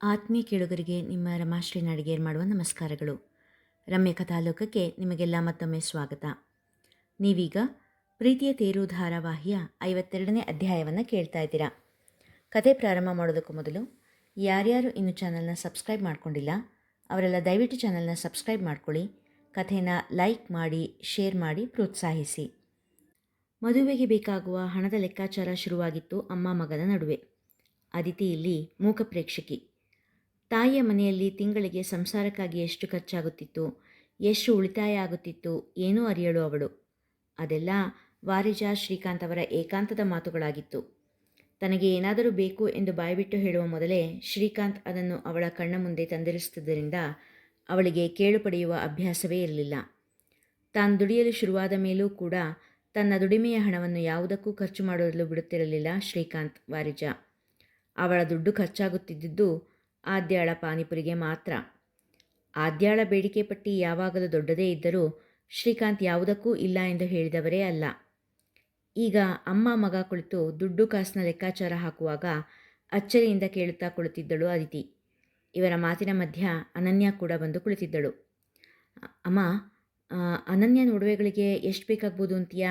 ಆತ್ಮೀಯ ಕೇಳುಗರಿಗೆ ನಿಮ್ಮ ರಮಾಶ್ರೀ ನಾಡಿಗೇರ್ ಮಾಡುವ ನಮಸ್ಕಾರಗಳು. ರಮ್ಯ ಕಥಾಲೋಕಕ್ಕೆ ನಿಮಗೆಲ್ಲ ಮತ್ತೊಮ್ಮೆ ಸ್ವಾಗತ. ನೀವೀಗ ಪ್ರೀತಿಯ ತೇರು ಧಾರಾವಾಹಿಯ ಐವತ್ತೆರಡನೇ ಅಧ್ಯಾಯವನ್ನು ಕೇಳ್ತಾ ಇದ್ದೀರಾ. ಕತೆ ಪ್ರಾರಂಭ ಮಾಡೋದಕ್ಕೂ ಮೊದಲು ಯಾರ್ಯಾರು ಇನ್ನು ಚಾನಲ್ನ ಸಬ್ಸ್ಕ್ರೈಬ್ ಮಾಡ್ಕೊಂಡಿಲ್ಲ, ಅವರೆಲ್ಲ ದಯವಿಟ್ಟು ಚಾನಲ್ನ ಸಬ್ಸ್ಕ್ರೈಬ್ ಮಾಡ್ಕೊಳ್ಳಿ, ಕಥೆನ ಲೈಕ್ ಮಾಡಿ, ಶೇರ್ ಮಾಡಿ, ಪ್ರೋತ್ಸಾಹಿಸಿ. ಮದುವೆಗೆ ಬೇಕಾಗುವ ಹಣದ ಲೆಕ್ಕಾಚಾರ ಶುರುವಾಗಿತ್ತು ಅಮ್ಮ ಮಗನ ನಡುವೆ. ಅದಿತಿ ಇಲ್ಲಿ ಮೂಕ ಪ್ರೇಕ್ಷಕಿ. ತಾಯಿಯ ಮನೆಯಲ್ಲಿ ತಿಂಗಳಿಗೆ ಸಂಸಾರಕ್ಕಾಗಿ ಎಷ್ಟು ಖರ್ಚಾಗುತ್ತಿತ್ತು? ಎಷ್ಟು ಉಳಿತಾಯ ಆಗುತ್ತಿತ್ತು? ಏನೂ ಅರಿಯಳು ಅವಳು. ಅದೆಲ್ಲ ವಾರಿಜಾ ಶ್ರೀಕಾಂತ್ ಅವರ ಏಕಾಂತದ ಮಾತುಗಳಾಗಿತ್ತು. ತನಗೆ ಏನಾದರೂ ಬೇಕು ಎಂದು ಬಾಯ್ಬಿಟ್ಟು ಹೇಳುವ ಮೊದಲೇ ಶ್ರೀಕಾಂತ್ ಅದನ್ನು ಅವಳ ಕಣ್ಣ ಮುಂದೆ ತಂದಿರಿಸುತ್ತಿದ್ದರಿಂದ ಅವಳಿಗೆ ಕೇಳು ಪಡೆಯುವ ಅಭ್ಯಾಸವೇ ಇರಲಿಲ್ಲ. ತಾನು ದುಡಿಯಲು ಶುರುವಾದ ಮೇಲೂ ಕೂಡ ತನ್ನ ದುಡಿಮೆಯ ಹಣವನ್ನು ಯಾವುದಕ್ಕೂ ಖರ್ಚು ಮಾಡಲು ಬಿಡುತ್ತಿರಲಿಲ್ಲ ಶ್ರೀಕಾಂತ್ ವಾರಿಜಾ. ಅವಳ ದುಡ್ಡು ಖರ್ಚಾಗುತ್ತಿದ್ದುದು ಆದ್ಯಾಳ ಪಾನಿಪುರಿಗೆ ಮಾತ್ರ. ಆದ್ಯಾಳ ಬೇಡಿಕೆ ಪಟ್ಟಿ ಯಾವಾಗಲೂ ದೊಡ್ಡದೇ ಇದ್ದರೂ ಶ್ರೀಕಾಂತ್ ಯಾವುದಕ್ಕೂ ಇಲ್ಲ ಎಂದು ಹೇಳಿದವರೇ ಅಲ್ಲ. ಈಗ ಅಮ್ಮ ಮಗ ಕುಳಿತು ದುಡ್ಡು ಕಾಸಿನ ಲೆಕ್ಕಾಚಾರ ಹಾಕುವಾಗ ಅಚ್ಚರಿಯಿಂದ ಕೇಳುತ್ತಾ ಕುಳಿತಿದ್ದಳು ಅದಿತಿ. ಇವರ ಮಾತಿನ ಮಧ್ಯ ಅನನ್ಯ ಕೂಡ ಬಂದು ಕುಳಿತಿದ್ದಳು. ಅಮ್ಮ ಅನನ್ಯ ನೋಡುವೆಗಳಿಗೆ ಒಡವೆಗಳಿಗೆ ಎಷ್ಟು ಬೇಕಾಗ್ಬೋದು ಅಂತೀಯಾ?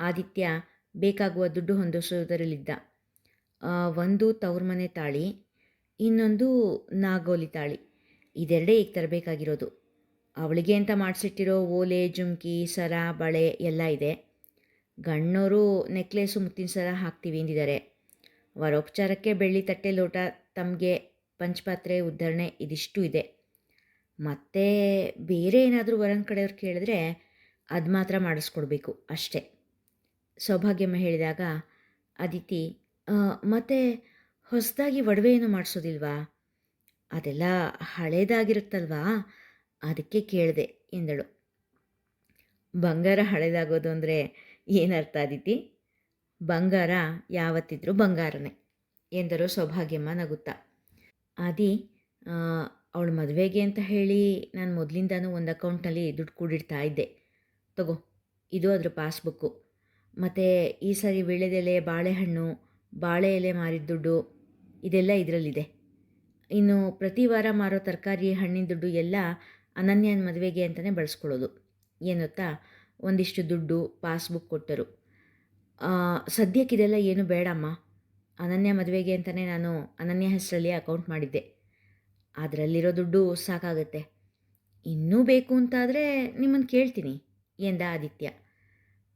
ಆದಿತ್ಯ ಬೇಕಾಗುವ ದುಡ್ಡು ಹೊಂದಿಸುವುದರಲ್ಲಿದ್ದ ಒಂದು ತವ್ರ ಮನೆ ತಾಳಿ ಇನ್ನೊಂದು ನಾಗೋಲಿ ತಾಳಿ. ಇದೆರಡೇ ಈಗ ತರಬೇಕಾಗಿರೋದು. ಅವಳಿಗೆ ಅಂತ ಮಾಡಿಸಿಟ್ಟಿರೋ ಓಲೆ, ಜುಮ್ಕಿ, ಸರ, ಬಳೆ ಎಲ್ಲ ಇದೆ. ಗಣ್ಣೋರು ನೆಕ್ಲೇಸು ಮುತ್ತಿನ ಸರ ಹಾಕ್ತೀವಿ ಎಂದಿದ್ದಾರೆ. ವರೋಪಚಾರಕ್ಕೆ ಬೆಳ್ಳಿ ತಟ್ಟೆ ಲೋಟ, ತಮಗೆ ಪಂಚಪಾತ್ರೆ, ಉದ್ಧರಣೆ ಇದಿಷ್ಟು ಇದೆ. ಮತ್ತೆ ಬೇರೆ ಏನಾದರೂ ವರನ ಕಡೆಯವ್ರು ಕೇಳಿದ್ರೆ ಅದು ಮಾತ್ರ ಮಾಡಿಸ್ಕೊಡ್ಬೇಕು ಅಷ್ಟೇ. ಸೌಭಾಗ್ಯಮ್ಮ ಹೇಳಿದಾಗ ಅದಿತಿ ಮತ್ತು ಮತ್ತೆ ಹೊಸದಾಗಿ ಒಡವೆ ಏನು ಮಾಡಿಸೋದಿಲ್ವಾ? ಅದೆಲ್ಲ ಹಳೇದಾಗಿರುತ್ತಲ್ವಾ? ಅದಕ್ಕೆ ಕೇಳಿದೆ, ಎಂದಳು. ಬಂಗಾರ ಹಳೇದಾಗೋದು ಅಂದರೆ ಏನರ್ಥ ಅದಿತಿ ಬಂಗಾರ ಯಾವತ್ತಿದ್ರೂ ಬಂಗಾರನೇ, ಎಂದರು ಸೌಭಾಗ್ಯಮ್ಮ ನಗುತ್ತಾ. ಆದಿ ಅವಳ ಮದುವೆಗೆ ಅಂತ ಹೇಳಿ ನಾನು ಮೊದಲಿಂದನೂ ಒಂದು ಅಕೌಂಟ್ನಲ್ಲಿ ದುಡ್ಡು ಕೂಡಿಡ್ತಾ ಇದ್ದೆ. ತಗೋ, ಇದು ಅದ್ರ ಪಾಸ್ಬುಕ್ಕು. ಮತ್ತು ಈ ಸರಿ ವೀಳ್ಯದೆಲೆ ಬಾಳೆಹಣ್ಣು, ಬಾಳೆ ಎಲೆ ಮಾರಿದ ದುಡ್ಡು ಇದೆಲ್ಲ ಇದರಲ್ಲಿದೆ. ಇನ್ನು ಪ್ರತಿ ವಾರ ಮಾರೋ ತರಕಾರಿ ಹಣ್ಣಿನ ದುಡ್ಡು ಎಲ್ಲ ಅನನ್ಯನ ಮದುವೆಗೆ ಅಂತಲೇ ಬಳಸ್ಕೊಳ್ಳೋದು. ಏನುತ್ತಾ ಒಂದಿಷ್ಟು ದುಡ್ಡು ಪಾಸ್ಬುಕ್ ಕೊಟ್ಟರು. ಆ, ಸದ್ಯಕ್ಕಿದೆಲ್ಲ ಏನು ಬೇಡಮ್ಮ. ಅನನ್ಯ ಮದುವೆಗೆ ಅಂತಲೇ ನಾನು ಅನನ್ಯ ಹೆಸರಲ್ಲಿ ಅಕೌಂಟ್ ಮಾಡಿದ್ದೆ. ಅದರಲ್ಲಿರೋ ದುಡ್ಡು ಸಾಕಾಗುತ್ತೆ. ಇನ್ನೂ ಬೇಕು ಅಂತಾದರೆ ನಿಮ್ಮನ್ನು ಕೇಳ್ತೀನಿ ಎಂದ ಆದಿತ್ಯ.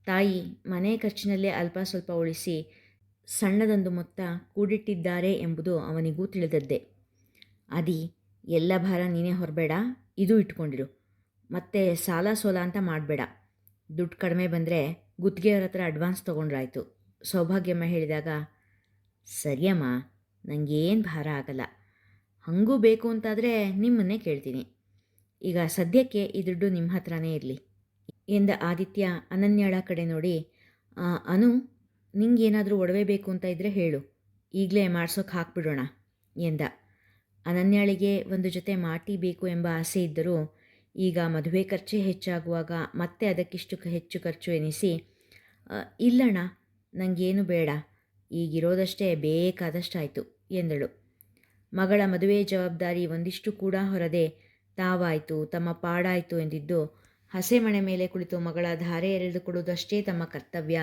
ತಾಯಿ ಮನೆ ಖರ್ಚಿನಲ್ಲೇ ಅಲ್ಪ ಸ್ವಲ್ಪ ಉಳಿಸಿ ಸಣ್ಣದೊಂದು ಮೊತ್ತ ಕೂಡಿಟ್ಟಿದ್ದಾರೆ ಎಂಬುದು ಅವನಿಗೂ ತಿಳಿದದ್ದೇ. ಅದಿ, ಎಲ್ಲ ಭಾರ ನೀನೇ ಹೊರಬೇಡ, ಇದು ಇಟ್ಕೊಂಡಿರು. ಮತ್ತೆ ಸಾಲ ಸೋಲ ಅಂತ ಮಾಡಬೇಡ. ದುಡ್ಡು ಕಡಿಮೆ ಬಂದರೆ ಗುತ್ತಿಗೆಯವ್ರ ಹತ್ರ ಅಡ್ವಾನ್ಸ್ ತೊಗೊಂಡ್ರಾಯ್ತು. ಸೌಭಾಗ್ಯಮ್ಮ ಹೇಳಿದಾಗ, ಸರಿಯಮ್ಮ ನನಗೇನು ಭಾರ ಆಗಲ್ಲ. ಹಾಗೂ ಬೇಕು ಅಂತಾದರೆ ನಿಮ್ಮನ್ನೇ ಕೇಳ್ತೀನಿ. ಈಗ ಸದ್ಯಕ್ಕೆ ಈ ದುಡ್ಡು ನಿಮ್ಮ ಹತ್ರನೇ ಇರಲಿ. ಎಂದ ಆದಿತ್ಯ ಅನನ್ಯಾಳ ಕಡೆ ನೋಡಿ ಅನು ನಿಂಗೇನಾದರೂ ಒಡವೆ ಬೇಕು ಅಂತ ಇದ್ದರೆ ಹೇಳು. ಈಗಲೇ ಮಾಡ್ಸೋಕೆ ಹಾಕ್ಬಿಡೋಣ ಎಂದ. ಅನನ್ಯಾಳಿಗೆ ಒಂದು ಜೊತೆ ಮಾಟಿ ಬೇಕು ಎಂಬ ಆಸೆ ಇದ್ದರೂ ಈಗ ಮದುವೆ ಖರ್ಚೇ ಹೆಚ್ಚಾಗುವಾಗ ಮತ್ತೆ ಅದಕ್ಕಿಷ್ಟು ಹೆಚ್ಚು ಖರ್ಚು ಎನಿಸಿ "ಆ, ಇಲ್ಲಣ್ಣ ನನಗೇನು ಬೇಡ. ಈಗಿರೋದಷ್ಟೇ ಬೇಕಾದಷ್ಟಾಯಿತು ಎಂದಳು. ಮಗಳ ಮದುವೆ ಜವಾಬ್ದಾರಿ ಒಂದಿಷ್ಟು ಕೂಡ ಹೊರದೆ ತಾವಾಯಿತು ತಮ್ಮ ಪಾಡಾಯಿತು ಎಂದಿದ್ದು ಹಸೆಮಣೆ ಮೇಲೆ ಕುಳಿತು ಮಗಳ ಧಾರೆ ಎರೆದುಕೊಡುವುದಷ್ಟೇ ತಮ್ಮ ಕರ್ತವ್ಯ.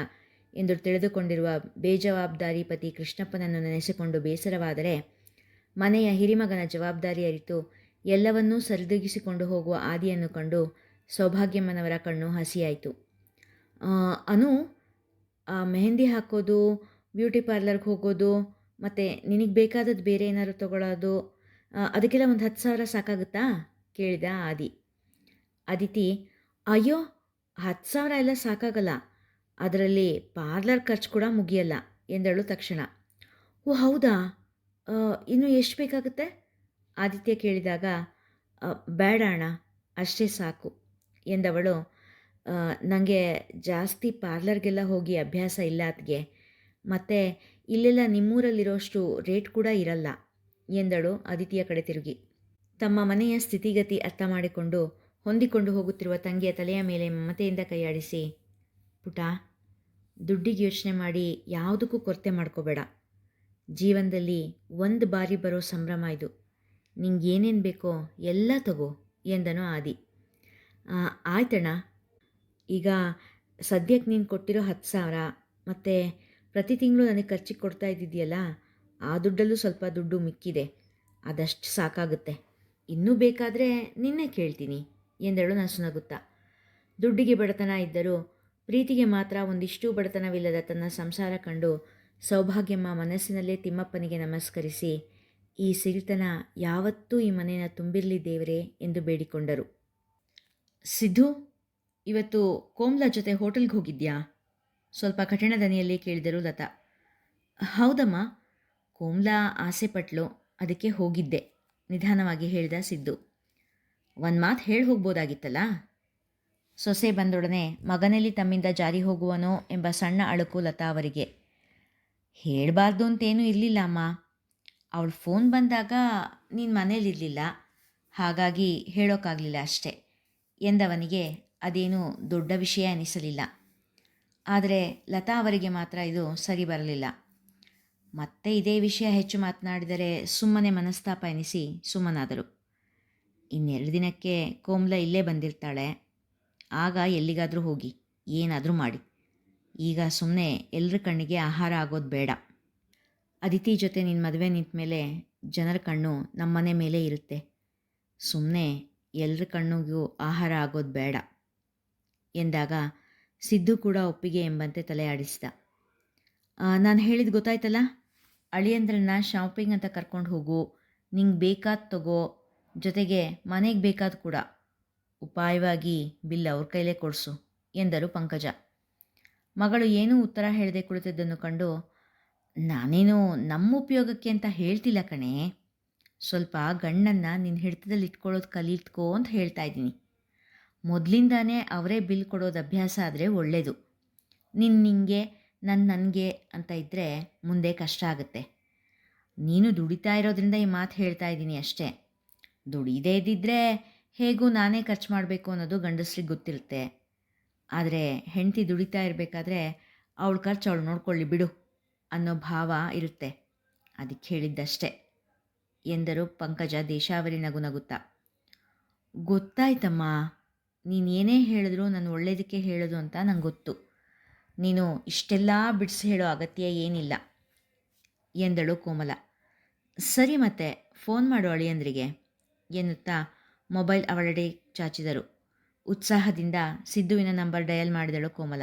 ಎಂದು ತಿಳಿದುಕೊಂಡಿರುವ ಬೇಜವಾಬ್ದಾರಿ ಪತಿ ಕೃಷ್ಣಪ್ಪನನ್ನು ನೆನೆಸಿಕೊಂಡು ಬೇಸರವಾದರೆ ಮನೆಯ ಹಿರಿಮಗನ ಜವಾಬ್ದಾರಿ ಅರಿತು ಎಲ್ಲವನ್ನೂ ಸರಿದೂಗಿಸಿಕೊಂಡು ಹೋಗುವ ಆದಿಯನ್ನು ಕಂಡು ಸೌಭಾಗ್ಯಮ್ಮನವರ ಕಣ್ಣು ಹಸಿಯಾಯಿತು. ಅನು ಮೆಹಂದಿ ಹಾಕೋದು, ಬ್ಯೂಟಿ ಪಾರ್ಲರ್ಗೆ ಹೋಗೋದು, ಮತ್ತು ನಿನಗೆ ಬೇಕಾದದ್ದು ಬೇರೆ ಏನಾದ್ರು ತೊಗೊಳೋದು ಅದಕ್ಕೆಲ್ಲ ಒಂದು ಹತ್ತು ಸಾವಿರ ಸಾಕಾಗುತ್ತಾ? ಕೇಳಿದ ಆದಿ. ಅದಿತಿ ಅಯ್ಯೋ, ಹತ್ತು ಸಾವಿರ ಎಲ್ಲ ಸಾಕಾಗಲ್ಲ. ಅದರಲ್ಲಿ ಪಾರ್ಲರ್ ಖರ್ಚು ಕೂಡ ಮುಗಿಯಲ್ಲ ಎಂದಳು ತಕ್ಷಣ. ಓ ಹೌದಾ? ಇನ್ನು ಎಷ್ಟು ಬೇಕಾಗುತ್ತೆ? ಆದಿತ್ಯ ಕೇಳಿದಾಗ "ಆ, ಬೇಡ ಅಣ್ಣ ಅಷ್ಟೇ ಸಾಕು ಎಂದವಳು. ನನಗೆ ಜಾಸ್ತಿ ಪಾರ್ಲರ್ಗೆಲ್ಲ ಹೋಗಿ ಅಭ್ಯಾಸ ಇಲ್ಲ ಅದಕ್ಕೆ ಮತ್ತು ಇಲ್ಲೆಲ್ಲ ನಿಮ್ಮೂರಲ್ಲಿರೋಷ್ಟು ರೇಟ್ ಕೂಡ ಇರಲ್ಲ ಎಂದಳು ಆದಿತ್ಯ ಕಡೆ ತಿರುಗಿ. ತಮ್ಮ ಮನೆಯ ಸ್ಥಿತಿಗತಿ ಅರ್ಥ ಮಾಡಿಕೊಂಡು ಹೊಂದಿಕೊಂಡು ಹೋಗುತ್ತಿರುವ ತಂಗಿಯ ತಲೆಯ ಮೇಲೆ ಮಮತೆಯಿಂದ ಕೈಯಾಡಿಸಿ ಪುಟ ದುಡ್ಡಿಗೆ ಯೋಚನೆ ಮಾಡಿ ಯಾವುದಕ್ಕೂ ಕೊರತೆ ಮಾಡ್ಕೋಬೇಡ. ಜೀವನದಲ್ಲಿ ಒಂದು ಬಾರಿ ಬರೋ ಸಂಭ್ರಮ ಇದು. ನಿಂಗೆ ಏನೇನು ಬೇಕೋ ಎಲ್ಲ ತಗೋ ಎಂದನು ಆದಿ. "ಆ, ಆಯ್ತಣ್ಣ. ಈಗ ಸದ್ಯಕ್ಕೆ ನೀನು ಕೊಟ್ಟಿರೋ ಹತ್ತು ಸಾವಿರ ಮತ್ತು ಪ್ರತಿ ತಿಂಗಳು ನನಗೆ ಖರ್ಚಿಗೆ ಕೊಡ್ತಾ ಇದ್ದಿದೆಯಲ್ಲ ಆ ದುಡ್ಡಲ್ಲೂ ಸ್ವಲ್ಪ ದುಡ್ಡು ಮಿಕ್ಕಿದೆ. ಅದಷ್ಟು ಸಾಕಾಗುತ್ತೆ. ಇನ್ನೂ ಬೇಕಾದರೆ ನಿನ್ನೆ ಕೇಳ್ತೀನಿ ಎಂದಳು ನಸುನಗುತ್ತಾ. ದುಡ್ಡಿಗೆ ಬಡತನ ಇದ್ದರೂ ಪ್ರೀತಿಗೆ ಮಾತ್ರ ಒಂದಿಷ್ಟು ಬಡತನವಿಲ್ಲದ ತನ್ನ ಸಂಸಾರ ಕಂಡು ಸೌಭಾಗ್ಯಮ್ಮ ಮನಸ್ಸಿನಲ್ಲೇ ತಿಮ್ಮಪ್ಪನಿಗೆ ನಮಸ್ಕರಿಸಿ, ಈ ಸಿರಿತನ ಯಾವತ್ತೂ ಈ ಮನೆಯನ್ನು ತುಂಬಿರಲಿ ದೇವರೇ ಎಂದು ಬೇಡಿಕೊಂಡರು. ಸಿದ್ದು ಇವತ್ತು ಕೋಮ್ಲಾ ಜೊತೆ ಹೋಟೆಲ್ಗೆ ಹೋಗಿದ್ಯಾ? ಸ್ವಲ್ಪ ಕಠಿಣ ದನಿಯಲ್ಲಿ ಕೇಳಿದರು ಲತಾ. ಹೌದಮ್ಮ, ಕೋಮ್ಲಾ ಆಸೆ ಪಟ್ಲು, ಅದಕ್ಕೆ ಹೋಗಿದ್ದೆ, ನಿಧಾನವಾಗಿ ಹೇಳಿದ ಸಿದ್ದು. ಒಂದು ಮಾತು ಹೇಳಿ ಹೋಗ್ಬೋದಾಗಿತ್ತಲ್ಲ? ಸೊಸೆ ಬಂದೊಡನೆ ಮಗನಲ್ಲಿ ತಮ್ಮಿಂದ ಜಾರಿ ಹೋಗುವನೋ ಎಂಬ ಸಣ್ಣ ಅಳುಕು ಲತಾ ಅವರಿಗೆ. ಹೇಳಬಾರ್ದು ಅಂತೇನೂ ಇರಲಿಲ್ಲ ಅಮ್ಮ. ಅವಳು ಫೋನ್ ಬಂದಾಗ ನೀನು ಮನೇಲಿರಲಿಲ್ಲ ಹಾಗಾಗಿ ಹೇಳೋಕ್ಕಾಗಲಿಲ್ಲ ಅಷ್ಟೆ. ಎಂದವನಿಗೆ ಅದೇನು ದೊಡ್ಡ ವಿಷಯ ಅನಿಸಲಿಲ್ಲ. ಆದರೆ ಲತಾ ಅವರಿಗೆ ಮಾತ್ರ ಇದು ಸರಿ ಬರಲಿಲ್ಲ. ಮತ್ತೆ ಇದೇ ವಿಷಯ ಹೆಚ್ಚು ಮಾತನಾಡಿದರೆ ಸುಮ್ಮನೆ ಮನಸ್ತಾಪ ಎನಿಸಿ ಸುಮ್ಮನಾದರು. ಇನ್ನೆರಡು ದಿನಕ್ಕೆ ಕೋಮ್ಲ ಇಲ್ಲೇ ಬಂದಿರ್ತಾಳೆ. ಆಗ ಎಲ್ಲಿಗಾದರೂ ಹೋಗಿ, ಏನಾದರೂ ಮಾಡಿ. ಈಗ ಸುಮ್ಮನೆ ಎಲ್ಲರ ಕಣ್ಣಿಗೆ ಆಹಾರ ಆಗೋದು ಬೇಡ. ಅದಿತಿ ಜೊತೆ ನಿನ್ನ ಮದುವೆ ನಿಂತ ಮೇಲೆ ಜನರ ಕಣ್ಣು ನಮ್ಮನೆ ಮೇಲೆ ಇರುತ್ತೆ. ಸುಮ್ಮನೆ ಎಲ್ಲರ ಕಣ್ಣಿಗೂ ಆಹಾರ ಆಗೋದು ಬೇಡ ಎಂದಾಗ ಸಿದ್ದು ಕೂಡ ಒಪ್ಪಿಗೆ ಎಂಬಂತೆ ತಲೆ ಆಡಿಸಿದ. ನಾನು ಹೇಳಿದ ಗೊತ್ತಾಯ್ತಲ್ಲ? ಅಳಿಯಂದ್ರನ್ನ ಶಾಪಿಂಗ್ ಅಂತ ಕರ್ಕೊಂಡು ಹೋಗು, ನಿಂಗೆ ಬೇಕಾದ ತಗೋ, ಜೊತೆಗೆ ಮನೆಗೆ ಬೇಕಾದ ಕೂಡ. ಉಪಾಯವಾಗಿ ಬಿಲ್ ಅವ್ರ ಕೈಲೇ ಕೊಡಿಸು, ಎಂದರು ಪಂಕಜ. ಮಗಳು ಏನೂ ಉತ್ತರ ಹೇಳದೆ ಕುಳಿತಿದ್ದನ್ನು ಕಂಡು, ನಾನೇನು ನಮ್ಮ ಉಪಯೋಗಕ್ಕೆ ಅಂತ ಹೇಳ್ತಿಲ್ಲ ಕಣೆ. ಸ್ವಲ್ಪ ಗಂಡನ್ನು ನಿನ್ನ ಹಿಡಿತದಲ್ಲಿ ಇಟ್ಕೊಳ್ಳೋದು ಕಲಿತ್ಕೋ ಅಂತ ಹೇಳ್ತಾ ಇದ್ದೀನಿ. ಮೊದಲಿಂದಾನೇ ಅವರೇ ಬಿಲ್ ಕೊಡೋದು ಅಭ್ಯಾಸ ಆದರೆ ಒಳ್ಳೆಯದು ನಿನ್ನ ನಿಂಗೆ ನನ್ನ ನನಗೆ ಅಂತ ಇದ್ದರೆ ಮುಂದೆ ಕಷ್ಟ ಆಗುತ್ತೆ. ನೀನು ದುಡಿತಾ ಇರೋದ್ರಿಂದ ಈ ಮಾತು ಹೇಳ್ತಾ ಇದ್ದೀನಿ ಅಷ್ಟೇ. ದುಡಿದೇ ಇದ್ದಿದ್ದರೆ ಹೇಗೂ ನಾನೇ ಖರ್ಚು ಮಾಡಬೇಕು ಅನ್ನೋದು ಗಂಡಸ್ರಿಗೆ ಗೊತ್ತಿರುತ್ತೆ. ಆದರೆ ಹೆಂಡತಿ ದುಡಿತಾ ಇರಬೇಕಾದ್ರೆ ಅವಳ ಖರ್ಚು ಅವಳು ನೋಡ್ಕೊಳ್ಳಿ ಬಿಡು ಅನ್ನೋ ಭಾವ ಇರುತ್ತೆ. ಅದಕ್ಕೆ ಹೇಳಿದ್ದಷ್ಟೇ. ಎಂದರು ಪಂಕಜ ದೇಶಾವರಿ ನಗು ನಗುತ್ತಾ. ಗೊತ್ತಾಯ್ತಮ್ಮ, ನೀನು ಹೇಳಿದ್ರು ನಾನು ಒಳ್ಳೇದಕ್ಕೆ ಹೇಳೋದು ಅಂತ ನಂಗೆ ಗೊತ್ತು. ನೀನು ಇಷ್ಟೆಲ್ಲ ಬಿಡಿಸಿ ಹೇಳೋ ಅಗತ್ಯ ಏನಿಲ್ಲ ಎಂದಳು ಕೋಮಲ. ಸರಿ ಮತ್ತೆ, ಫೋನ್ ಮಾಡು ಅಳಿಯಂದ್ರಿಗೆ ಎನ್ನುತ್ತಾ ಮೊಬೈಲ್ ಅವಳಡೆ ಚಾಚಿದರು. ಉತ್ಸಾಹದಿಂದ ಸಿದ್ದುವಿನ ನಂಬರ್ ಡಯಲ್ ಮಾಡಿದಳು ಕೋಮಲ.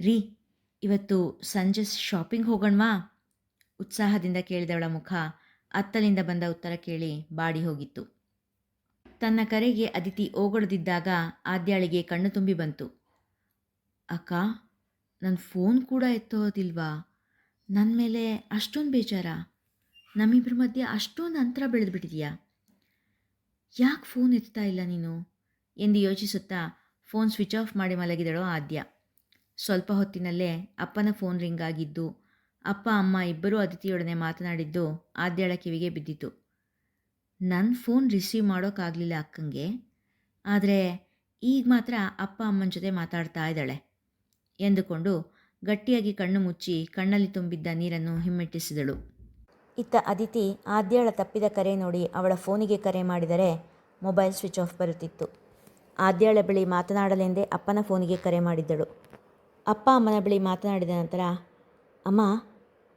ರೀ, ಇವತ್ತು ಸಂಜೆ ಶಾಪಿಂಗ್ ಹೋಗೋಣವಾ? ಉತ್ಸಾಹದಿಂದ ಕೇಳಿದವಳ ಮುಖ ಅತ್ತಲಿಂದ ಬಂದ ಉತ್ತರ ಕೇಳಿ ಬಾಡಿ ಹೋಗಿತ್ತು. ತನ್ನ ಕರೆಗೆ ಅದಿತಿ ಓಗೊಡದಿದ್ದಾಗ ಆದ್ಯಾಳಿಗೆ ಕಣ್ಣು ತುಂಬಿ ಬಂತು. ಅಕ್ಕ ನನ್ನ ಫೋನ್ ಕೂಡ ಎತ್ತೋದಿಲ್ವಾ? ನನ್ನ ಮೇಲೆ ಅಷ್ಟೊಂದು ಬೇಜಾರ? ನಮ್ಮಿಬ್ಬರ ಮಧ್ಯೆ ಅಷ್ಟೊಂದು ಅಂತರ ಬೆಳೆದ್ಬಿಟ್ಟಿದೆಯಾ? ಯಾಕೆ ಫೋನ್ ಎತ್ತಾ ಇಲ್ಲ ನೀನು? ಎಂದು ಯೋಚಿಸುತ್ತಾ ಫೋನ್ ಸ್ವಿಚ್ ಆಫ್ ಮಾಡಿ ಮಲಗಿದಳು ಆದ್ಯ. ಸ್ವಲ್ಪ ಹೊತ್ತಿನಲ್ಲೇ ಅಪ್ಪನ ಫೋನ್ ರಿಂಗ್ ಆಗಿದ್ದು, ಅಪ್ಪ, ಅಮ್ಮ ಇಬ್ಬರೂ ಅತಿಥಿಯೊಡನೆ ಮಾತನಾಡಿದ್ದು ಆದ್ಯಳ ಕಿವಿಗೆ ಬಿದ್ದಿತು. ನನ್ನ ಫೋನ್ ರಿಸೀವ್ ಮಾಡೋಕ್ಕಾಗಲಿಲ್ಲ ಅಕ್ಕಂಗೆ. ಆದರೆ ಈಗ ಮಾತ್ರ ಅಪ್ಪ, ಅಮ್ಮನ ಜೊತೆ ಮಾತಾಡ್ತಾ ಇದ್ದಾಳೆ ಎಂದುಕೊಂಡು ಗಟ್ಟಿಯಾಗಿ ಕಣ್ಣು ಮುಚ್ಚಿ ಕಣ್ಣಲ್ಲಿ ತುಂಬಿದ್ದ ನೀರನ್ನು ಹಿಮ್ಮೆಟ್ಟಿಸಿದಳು. ಇತ್ತ ಅದಿತಿ ಆದ್ಯಳ ತಪ್ಪಿದ ಕರೆ ನೋಡಿ ಅವಳ ಫೋನಿಗೆ ಕರೆ ಮಾಡಿದರೆ ಮೊಬೈಲ್ ಸ್ವಿಚ್ ಆಫ್ ಬರುತ್ತಿತ್ತು. ಆದ್ಯಳ ಬಳಿ ಮಾತನಾಡಲೆಂದೇ ಅಪ್ಪನ ಫೋನಿಗೆ ಕರೆ ಮಾಡಿದ್ದಳು. ಅಪ್ಪ ಅಮ್ಮನ ಬಳಿ ಮಾತನಾಡಿದ ನಂತರ, ಅಮ್ಮ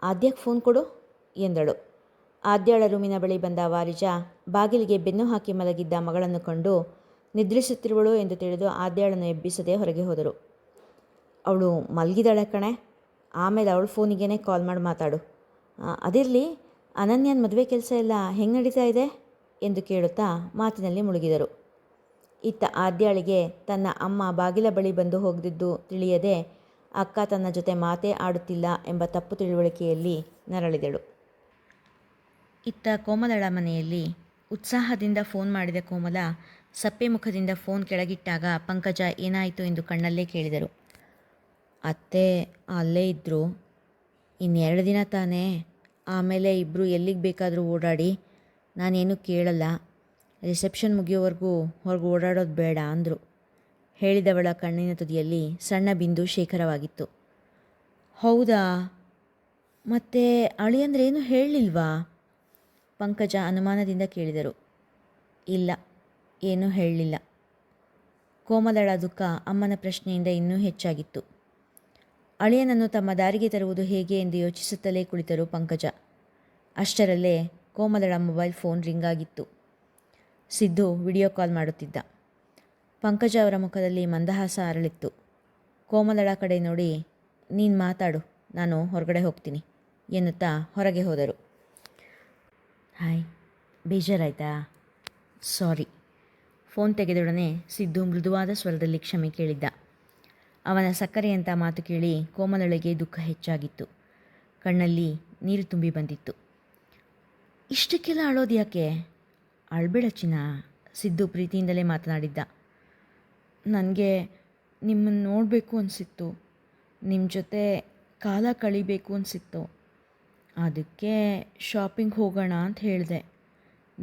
ಆದ್ಯಕ್ಕೆ ಫೋನ್ ಕೊಡು? ಎಂದಳು. ಆದ್ಯಳ ರೂಮಿನ ಬಳಿ ಬಂದ ವಾರಿಜ ಬಾಗಿಲಿಗೆ ಬೆನ್ನು ಹಾಕಿ ಮಲಗಿದ್ದ ಮಗಳನ್ನು ಕಂಡು ನಿದ್ರಿಸುತ್ತಿರುವಳು ಎಂದು ತಿಳಿದು ಆದ್ಯಾಳನ್ನು ಎಬ್ಬಿಸದೆ ಹೊರಗೆ ಹೋದರು. ಅವಳು ಮಲಗಿದಾಳೆ ಕಣೆ. ಆಮೇಲೆ ಅವಳು ಫೋನಿಗೇನೆ ಕಾಲ್ ಮಾಡಿ ಮಾತಾಡು. ಅದಿರಲಿ ಅನನ್ಯನ ಮದುವೆ ಕೆಲಸ ಎಲ್ಲ ಹೆಂಗೆ ನಡೀತಾ ಇದೆ? ಎಂದು ಕೇಳುತ್ತಾ ಮಾತಿನಲ್ಲಿ ಮುಳುಗಿದರು. ಇತ್ತ ಆದ್ಯಾಳಿಗೆ ತನ್ನ ಅಮ್ಮ ಬಾಗಿಲ ಬಳಿ ಬಂದು ಹೋಗದಿದ್ದು ತಿಳಿಯದೆ ಅಕ್ಕ ತನ್ನ ಜೊತೆ ಮಾತೇ ಆಡುತ್ತಿಲ್ಲ ಎಂಬ ತಪ್ಪು ತಿಳುವಳಿಕೆಯಲ್ಲಿ ನರಳಿದಳು. ಇತ್ತ ಕೋಮಲಳ ಮನೆಯಲ್ಲಿ ಉತ್ಸಾಹದಿಂದ ಫೋನ್ ಮಾಡಿದ ಕೋಮಲ ಸಪ್ಪೆ ಮುಖದಿಂದ ಫೋನ್ ಕೆಳಗಿಟ್ಟಾಗ ಪಂಕಜ ಏನಾಯಿತು ಎಂದು ಕಣ್ಣಲ್ಲೇ ಕೇಳಿದರು. ಅತ್ತೆ ಅಲ್ಲೇ ಇದ್ದರು ಇನ್ನೆರಡು ದಿನ ತಾನೇ? ಆಮೇಲೆ ಇಬ್ಬರು ಎಲ್ಲಿಗೆ ಬೇಕಾದರೂ ಓಡಾಡಿ. ನಾನೇನು ಕೇಳಲ್ಲ. ರಿಸೆಪ್ಷನ್ ಮುಗಿಯೋವರೆಗೂ ಹೊರಗೆ ಓಡಾಡೋದು ಬೇಡ ಅಂದರು. ಹೇಳಿದವಳ ಕಣ್ಣಿನ ತುದಿಯಲ್ಲಿ ಸಣ್ಣ ಬಿಂದು ಶೇಖರವಾಗಿತ್ತು. ಹೌದಾ? ಮತ್ತೆ ಅಳಿಯಂದ್ರೇನು ಹೇಳಲಿಲ್ವಾ? ಪಂಕಜ ಅನುಮಾನದಿಂದ ಕೇಳಿದರು. ಇಲ್ಲ, ಏನೂ ಹೇಳಲಿಲ್ಲ. ಕೋಮಲಳ ದುಃಖ ಅಮ್ಮನ ಪ್ರಶ್ನೆಯಿಂದ ಇನ್ನೂ ಹೆಚ್ಚಾಗಿತ್ತು. ಅಳಿಯನನ್ನು ತಮ್ಮ ದಾರಿಗೆ ತರುವುದು ಹೇಗೆ ಎಂದು ಯೋಚಿಸುತ್ತಲೇ ಕುಳಿತರು ಪಂಕಜ. ಅಷ್ಟರಲ್ಲೇ ಕೋಮಲಳ ಮೊಬೈಲ್ ಫೋನ್ ರಿಂಗ್ ಆಗಿತ್ತು. ಸಿದ್ದು ವಿಡಿಯೋ ಕಾಲ್ ಮಾಡುತ್ತಿದ್ದ. ಪಂಕಜ ಅವರ ಮುಖದಲ್ಲಿ ಮಂದಹಾಸ ಅರಳಿತ್ತು. ಕೋಮಲಳ ಕಡೆ ನೋಡಿ, ನೀನು ಮಾತಾಡು, ನಾನು ಹೊರಗಡೆ ಹೋಗ್ತೀನಿ, ಎನ್ನುತ್ತಾ ಹೊರಗೆ ಹೋದರು. ಹಾಯ್, ಬೇಜಾರಾಯ್ತಾ? ಸಾರಿ, ಫೋನ್ ತೆಗೆದೊಡನೆ ಸಿದ್ದು ಮೃದುವಾದ ಸ್ವರದಲ್ಲಿ ಕ್ಷಮೆ ಕೇಳಿದ್ದ. ಅವನ ಸಕ್ಕರೆಯಂಥ ಮಾತು ಕೇಳಿ ಕೋಮಲೊಳಗೆ ದುಃಖ ಹೆಚ್ಚಾಗಿತ್ತು. ಕಣ್ಣಲ್ಲಿ ನೀರು ತುಂಬಿ ಬಂದಿತ್ತು. ಇಷ್ಟಕ್ಕೆಲ್ಲ ಅಳೋದು ಯಾಕೆ? ಅಳ್ಬೇಡ ಚಿನ್ನ, ಸಿದ್ದು ಪ್ರೀತಿಯಿಂದಲೇ ಮಾತನಾಡಿದ್ದ. ನನಗೆ ನಿಮ್ಮನ್ನು ನೋಡಬೇಕು ಅನಿಸಿತ್ತು. ನಿಮ್ಮ ಜೊತೆ ಕಾಲ ಕಳಿಬೇಕು ಅನಿಸಿತ್ತು. ಅದಕ್ಕೆ ಶಾಪಿಂಗ್ ಹೋಗೋಣ ಅಂತ ಹೇಳಿದೆ.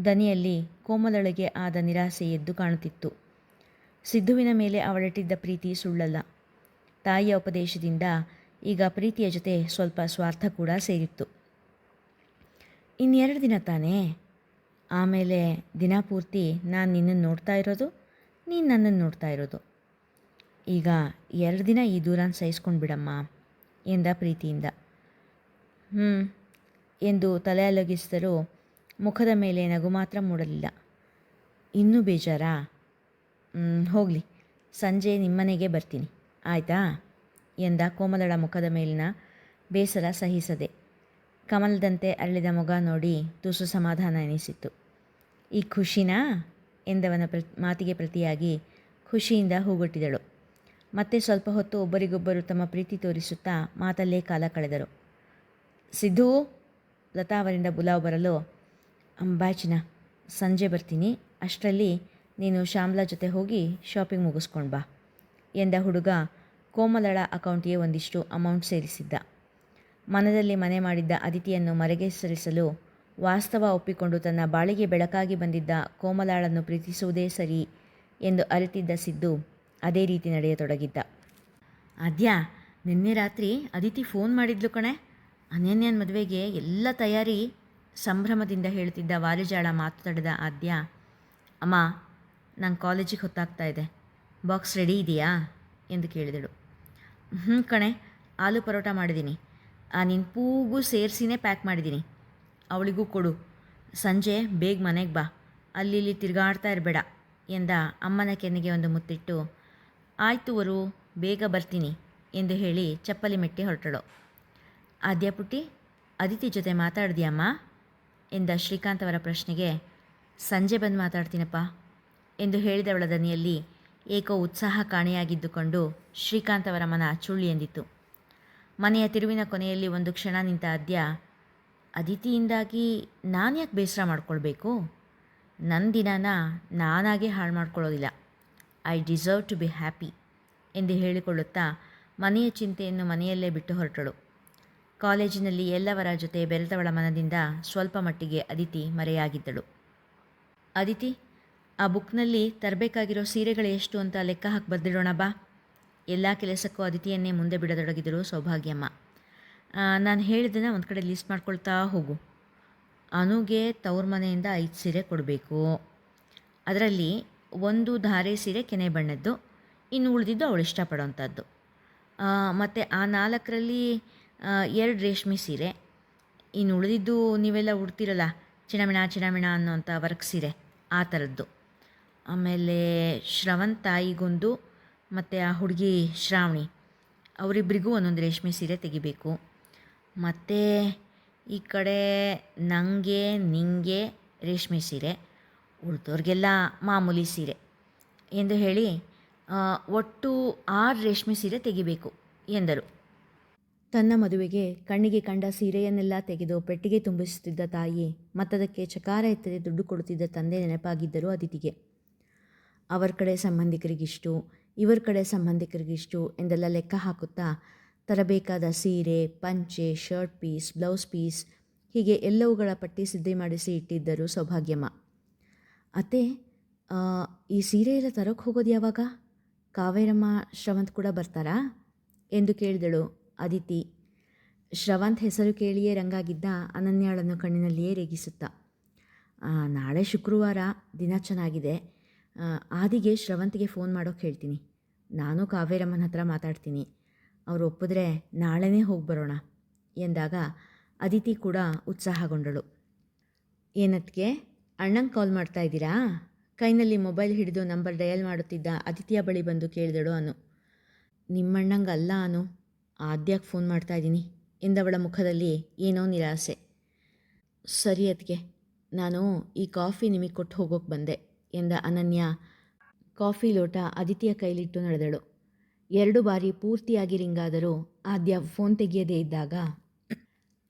ದನಿಯಲ್ಲಿ ಕೋಮಲೊಳಗೆ ಆದ ನಿರಾಸೆ ಎದ್ದು ಕಾಣುತ್ತಿತ್ತು. ಸಿದ್ಧುವಿನ ಮೇಲೆ ಅವಳಿಟ್ಟಿದ್ದ ಪ್ರೀತಿ ಸುಳ್ಳಲ್ಲ. ತಾಯಿಯ ಉಪದೇಶದಿಂದ ಈಗ ಪ್ರೀತಿಯ ಜೊತೆ ಸ್ವಲ್ಪ ಸ್ವಾರ್ಥ ಕೂಡ ಸೇರಿತ್ತು. ಇನ್ನೆರಡು ದಿನ ತಾನೇ? ಆಮೇಲೆ ದಿನ ಪೂರ್ತಿ ನಾನು ನಿನ್ನನ್ನು ನೋಡ್ತಾ ಇರೋದು, ನೀನು ನನ್ನನ್ನು ನೋಡ್ತಾ ಇರೋದು. ಈಗ ಎರಡು ದಿನ ಈ ದೂರನ ಸಹಿಸ್ಕೊಂಡು ಬಿಡಮ್ಮ, ಎಂದ ಪ್ರೀತಿಯಿಂದ. ಹ್ಞೂ ಎಂದು ತಲೆ ಅಲಗಿಸಿದರೂ ಮುಖದ ಮೇಲೆ ನಗು ಮಾತ್ರ ಮೂಡಲಿಲ್ಲ. ಇನ್ನೂ ಬೇಜಾರಾ? ಹೋಗಲಿ, ಸಂಜೆ ನಿಮ್ಮನೆಗೆ ಬರ್ತೀನಿ. ಆಯಿತಾ? ಎಂದ ಕೋಮಲಳ ಮುಖದ ಮೇಲಿನ ಬೇಸರ ಸಹಿಸದೆ. ಕಮಲದಂತೆ ಅರಳಿದ ಮೊಗ ನೋಡಿ ತುಸು ಸಮಾಧಾನ ಎನಿಸಿತು ಈ ಖುಷಿನಾ? ಎಂದವನ ಪ್ರ, ಮಾತಿಗೆ ಪ್ರತಿಯಾಗಿ ಖುಷಿಯಿಂದ ಹೂಗೊಟ್ಟಿದಳು. ಮತ್ತೆ ಸ್ವಲ್ಪ ಹೊತ್ತು ಒಬ್ಬರಿಗೊಬ್ಬರು ತಮ್ಮ ಪ್ರೀತಿ ತೋರಿಸುತ್ತಾ ಮಾತಲ್ಲೇ ಕಾಲ ಕಳೆದರು. ಸಿದ್ದು, ಲತಾ ಅವರಿಂದ ಬುಲಾವ್ ಬರಲು ಅಂಬಾಚಿನ ಸಂಜೆ ಬರ್ತೀನಿ. ಅಷ್ಟರಲ್ಲಿ ನೀನು ಶ್ಯಾಮ್ಲಾ ಜೊತೆ ಹೋಗಿ ಶಾಪಿಂಗ್ ಮುಗಿಸ್ಕೊಂಡು ಬಾ. ಎಂದ ಹುಡುಗ ಕೋಮಲಳ ಅಕೌಂಟಿಗೆ ಒಂದಿಷ್ಟು ಅಮೌಂಟ್ ಸೇರಿಸಿದ್ದ. ಮನದಲ್ಲಿ ಮನೆ ಮಾಡಿದ್ದ ಅದಿತಿಯನ್ನು ಮರೆಗೆ ಸರಿಸಲು ವಾಸ್ತವ ಒಪ್ಪಿಕೊಂಡು ತನ್ನ ಬಾಳಿಗೆ ಬೆಳಕಾಗಿ ಬಂದಿದ್ದ ಕೋಮಲಾಳನ್ನು ಪ್ರೀತಿಸುವುದೇ ಸರಿ ಎಂದು ಅರಿತಿದ್ದ ಸಿದ್ದು ಅದೇ ರೀತಿ ನಡೆಯತೊಡಗಿದ್ದ. ಆದ್ಯಾ ನಿನ್ನೆ ರಾತ್ರಿ ಅದಿತಿ ಫೋನ್ ಮಾಡಿದ್ಲು ಕಣೆ. ಅನನ್ಯನ ಮದುವೆಗೆ ಎಲ್ಲ ತಯಾರಿ ಸಂಭ್ರಮದಿಂದ ಹೇಳ್ತಿದ್ದ ವಾಲಿಜಾಳ ಮಾತು ತಡೆದ ಆದ್ಯ ಅಮ್ಮ, ನಂಗೆ ಕಾಲೇಜಿಗೆ ಹೊತ್ತಾಗ್ತಾ ಇದೆ. ಬಾಕ್ಸ್ ರೆಡಿ ಇದೆಯಾ? ಎಂದು ಕೇಳಿದಳು. ಹ್ಞೂ ಕಣೆ, ಆಲೂ ಪರೋಟ ಮಾಡಿದ್ದೀನಿ. ನಿನ್ನ ಪೂಗೂ ಸೇರಿಸಿನೇ ಪ್ಯಾಕ್ ಮಾಡಿದ್ದೀನಿ. ಅವಳಿಗೂ ಕೊಡು. ಸಂಜೆ ಬೇಗ ಮನೆಗೆ ಬಾ. ಅಲ್ಲಿ ಇಲ್ಲಿ ತಿರುಗಾಡ್ತಾ ಇರಬೇಡ ಎಂದ ಅಮ್ಮನ ಕೆನ್ನೆಗೆ ಒಂದು ಮುತ್ತಿಟ್ಟು, ಆಯ್ತು ವರು, ಬೇಗ ಬರ್ತೀನಿ ಎಂದು ಹೇಳಿ ಚಪ್ಪಲಿ ಮೆಟ್ಟಿ ಹೊರಟಳು. ಆದ್ಯ ಪುಟ್ಟಿ, ಅದಿತಿ ಜೊತೆ ಮಾತಾಡಿದ್ಯಮ್ಮ? ಎಂದ ಶ್ರೀಕಾಂತ್ ಅವರ ಪ್ರಶ್ನೆಗೆ, ಸಂಜೆ ಬಂದು ಮಾತಾಡ್ತೀನಪ್ಪ ಎಂದು ಹೇಳಿದವಳ ದನಿಯಲ್ಲಿ ಏಕೋ ಉತ್ಸಾಹ ಕಾಣೆಯಾಗಿದ್ದುಕೊಂಡು ಶ್ರೀಕಾಂತ್ ಅವರ ಮನ ಚುಳ್ಳಿ ಎಂದಿತು ಮನೆಯ ತಿರುವಿನ ಕೊನೆಯಲ್ಲಿ ಒಂದು ಕ್ಷಣ ನಿಂತ ಅದ್ಯ, ಅದಿತಿಯಿಂದಾಗಿ ನಾನು ಯಾಕೆ ಬೇಸರ ಮಾಡ್ಕೊಳ್ಬೇಕು? ನನ್ನ ದಿನನ ನಾನಾಗೆ ಹಾಳು ಮಾಡ್ಕೊಳ್ಳೋದಿಲ್ಲ. I deserve to be happy ಎಂದು ಹೇಳಿಕೊಳ್ಳುತ್ತಾ ಮನೆಯ ಚಿಂತೆಯನ್ನು ಮನೆಯಲ್ಲೇ ಬಿಟ್ಟು ಹೊರಟಳು. ಕಾಲೇಜಿನಲ್ಲಿ ಎಲ್ಲವರ ಜೊತೆ ಬೆರೆತವಳ ಮನದಿಂದ ಸ್ವಲ್ಪ ಮಟ್ಟಿಗೆ ಅದಿತಿ ಮರೆಯಾಗಿದ್ದಳು. ಅದಿತಿ ಆ ಬುಕ್ನಲ್ಲಿ ತರಬೇಕಾಗಿರೋ ಸೀರೆಗಳು ಎಷ್ಟು ಅಂತ ಲೆಕ್ಕ ಹಾಕಿ ಬರೆದಿಡೋಣ ಬಾ. ಎಲ್ಲ ಕೆಲಸಕ್ಕೂ ಅದಿತಿಯನ್ನೇ ಮುಂದೆ ಬಿಡದೊಡಗಿದ್ರು ಸೌಭಾಗ್ಯಮ್ಮ. ನಾನು ಹೇಳಿದ್ದನ್ನು ಒಂದು ಕಡೆ ಲಿಸ್ಟ್ ಮಾಡ್ಕೊಳ್ತಾ ಹೋಗು. ಅನುಗೆ ತವ್ರ ಮನೆಯಿಂದ ಐದು ಸೀರೆ ಕೊಡಬೇಕು. ಅದರಲ್ಲಿ ಒಂದು ಧಾರೆ ಸೀರೆ ಕೆನೆ ಬಣ್ಣದ್ದು, ಇನ್ನು ಉಳಿದಿದ್ದು ಅವಳು ಇಷ್ಟಪಡೋವಂಥದ್ದು ಮತ್ತು ಆ ನಾಲ್ಕರಲ್ಲಿ ಎರಡು ರೇಷ್ಮೆ ಸೀರೆ. ಇನ್ನು ಉಳಿದಿದ್ದು ನೀವೆಲ್ಲ ಉಡ್ತಿರಲ್ಲ, ಚಿಣಮಿಣ ಚಿಣಮಿಣ ಅನ್ನೋಂಥ ವರ್ಕ್ ಸೀರೆ, ಆ ಥರದ್ದು ಆಮೇಲೆ ಶ್ರವಣ್ ತಾಯಿಗೊಂದು, ಮತ್ತು ಆ ಹುಡುಗಿ ಶ್ರಾವಣಿ ಅವರಿಬ್ಬರಿಗೂ ಒಂದೊಂದು ರೇಷ್ಮೆ ಸೀರೆ ತೆಗಿಬೇಕು. ಮತ್ತು ಈ ಕಡೆ ನನಗೆ ನಿಂಗೆ ರೇಷ್ಮೆ ಸೀರೆ ಉಳಿದವ್ರಿಗೆಲ್ಲ ಮಾಮೂಲಿ ಸೀರೆ ಎಂದು ಹೇಳಿ ಒಟ್ಟು ಆರು ರೇಷ್ಮೆ ಸೀರೆ ತೆಗಿಬೇಕು ಎಂದರು. ತನ್ನ ಮದುವೆಗೆ ಕಣ್ಣಿಗೆ ಕಂಡ ಸೀರೆಯನ್ನೆಲ್ಲ ತೆಗೆದು ಪೆಟ್ಟಿಗೆ ತುಂಬಿಸುತ್ತಿದ್ದ ತಾಯಿ ಮತ್ತದಕ್ಕೆ ಚಕಾರ ಎತ್ತದೆ ದುಡ್ಡು ಕೊಡುತ್ತಿದ್ದ ತಂದೆ ನೆನಪಾಗಿದ್ದರು ಅದಿತಿಗೆ. ಅವರ ಕಡೆ ಸಂಬಂಧಿಕರಿಗಿಷ್ಟು ಇವರ ಕಡೆ ಸಂಬಂಧಿಕರಿಗಿಷ್ಟು ಎಂದೆಲ್ಲ ಲೆಕ್ಕ ಹಾಕುತ್ತಾ, ತರಬೇಕಾದ ಸೀರೆ, ಪಂಚೆ ಶರ್ಟ್ ಪೀಸ್ ಬ್ಲೌಸ್ ಪೀಸ್ ಹೀಗೆ ಎಲ್ಲವುಗಳ ಪಟ್ಟಿ ಸಿದ್ಧಿ ಮಾಡಿಸಿ ಇಟ್ಟಿದ್ದರು ಸೌಭಾಗ್ಯಮ್ಮ. ಅತ್ತೆ ಈ ಸೀರೆ ಎಲ್ಲ ತರೋಕ್ಕೆ ಹೋಗೋದು ಯಾವಾಗ? ಕಾವೇರಮ್ಮ, ಶ್ರವಂತ್ ಕೂಡ ಬರ್ತಾರಾ? ಎಂದು ಕೇಳಿದಳು ಅದಿತಿ ಶ್ರವಂತ್ ಹೆಸರು ಕೇಳಿಯೇ ರಂಗಾಗಿದ್ದ ಅನನ್ಯಾಳನ್ನು ಕಣ್ಣಿನಲ್ಲಿಯೇ ರೇಗಿಸುತ್ತಾ. ನಾಳೆ ಶುಕ್ರವಾರ, ದಿನ ಚೆನ್ನಾಗಿದೆ. ಆದಿಗೆ ಶ್ರವಂತಿಗೆ ಫೋನ್ ಮಾಡೋಕ್ಕೆ ಹೇಳ್ತೀನಿ. ನಾನು ಕಾವೇರಮ್ಮನ ಹತ್ರ ಮಾತಾಡ್ತೀನಿ. ಅವ್ರು ಒಪ್ಪಿದ್ರೆ ನಾಳೆನೇ ಹೋಗಿ ಬರೋಣ ಎಂದಾಗ ಅದಿತಿ ಕೂಡ ಉತ್ಸಾಹಗೊಂಡಳು. ಏನತ್ಗೆ? ಅಣ್ಣಂಗೆ ಕಾಲ್ ಮಾಡ್ತಾ ಇದ್ದೀರಾ? ಕೈನಲ್ಲಿ ಮೊಬೈಲ್ ಹಿಡಿದು ನಂಬರ್ ಡಯಲ್ ಮಾಡುತ್ತಿದ್ದ ಅದಿತಿಯ ಬಳಿ ಬಂದು ಕೇಳಿದಳು ಅನು. ನಿಮ್ಮಣ್ಣಂಗೆ ಅಲ್ಲ ಅನು. ಆದ್ಯಾಕೆ ಫೋನ್ ಮಾಡ್ತಾ ಇದ್ದೀನಿ ಎಂದವಳ ಮುಖದಲ್ಲಿ ಏನೋ ನಿರಾಸೆ. ಸರಿ ಅದಕ್ಕೆ ನಾನು ಈ ಕಾಫಿ ನಿಮಗೆ ಕೊಟ್ಟು ಹೋಗೋಕೆ ಬಂದೆ. ಎಂದ ಅನನ್ಯ. ಕಾಫಿ ಲೋಟ ಅದಿತಿಯ ಕೈಲಿಟ್ಟು ನಡೆದಳು. ಎರಡು ಬಾರಿ ಪೂರ್ತಿಯಾಗಿ ರಿಂಗಾದರೂ ಆದ್ಯ ಫೋನ್ ತೆಗೆಯದೇ ಇದ್ದಾಗ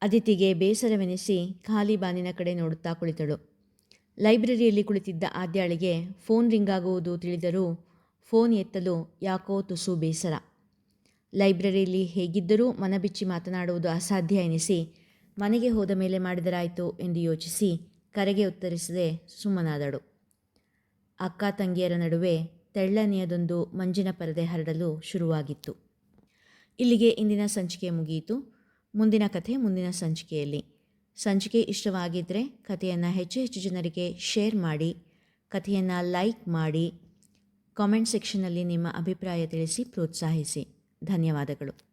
ಅದಿತಿಗೆ ಬೇಸರವೆನಿಸಿ ಖಾಲಿ ಬಾನಿನ ಕಡೆ ನೋಡುತ್ತಾ ಕುಳಿತಳು. ಲೈಬ್ರರಿಯಲ್ಲಿ ಕುಳಿತಿದ್ದ ಆದ್ಯಾಳಿಗೆ ಫೋನ್ ರಿಂಗಾಗುವುದು ತಿಳಿದರೂ ಫೋನ್ ಎತ್ತಲು ಯಾಕೋ ತುಸು ಬೇಸರ. ಲೈಬ್ರರಿಯಲ್ಲಿ ಹೇಗಿದ್ದರೂ ಮನಬಿಚ್ಚಿ ಮಾತನಾಡುವುದು ಅಸಾಧ್ಯ ಎನಿಸಿ ಮನೆಗೆ ಹೋದ ಮೇಲೆ ಮಾಡಿದರಾಯಿತು ಎಂದು ಯೋಚಿಸಿ ಕರೆಗೆ ಉತ್ತರಿಸದೆ ಸುಮ್ಮನಾದಳು. ಅಕ್ಕ ತಂಗಿಯರ ನಡುವೆ ತೆಳ್ಳನೆಯದೊಂದು ಮಂಜಿನ ಪರದೆ ಹರಡಲು ಶುರುವಾಗಿತ್ತು. ಇಲ್ಲಿಗೆ ಇಂದಿನ ಸಂಚಿಕೆ ಮುಗಿಯಿತು. ಮುಂದಿನ ಕಥೆ ಮುಂದಿನ ಸಂಚಿಕೆಯಲ್ಲಿ. ಸಂಚಿಕೆ ಇಷ್ಟವಾಗಿದ್ದರೆ ಕಥೆಯನ್ನು ಹೆಚ್ಚು ಹೆಚ್ಚು ಜನರಿಗೆ ಶೇರ್ ಮಾಡಿ, ಕಥೆಯನ್ನು ಲೈಕ್ ಮಾಡಿ, ಕಾಮೆಂಟ್ ಸೆಕ್ಷನ್ನಲ್ಲಿ ನಿಮ್ಮ ಅಭಿಪ್ರಾಯ ತಿಳಿಸಿ, ಪ್ರೋತ್ಸಾಹಿಸಿ. ಧನ್ಯವಾದಗಳು.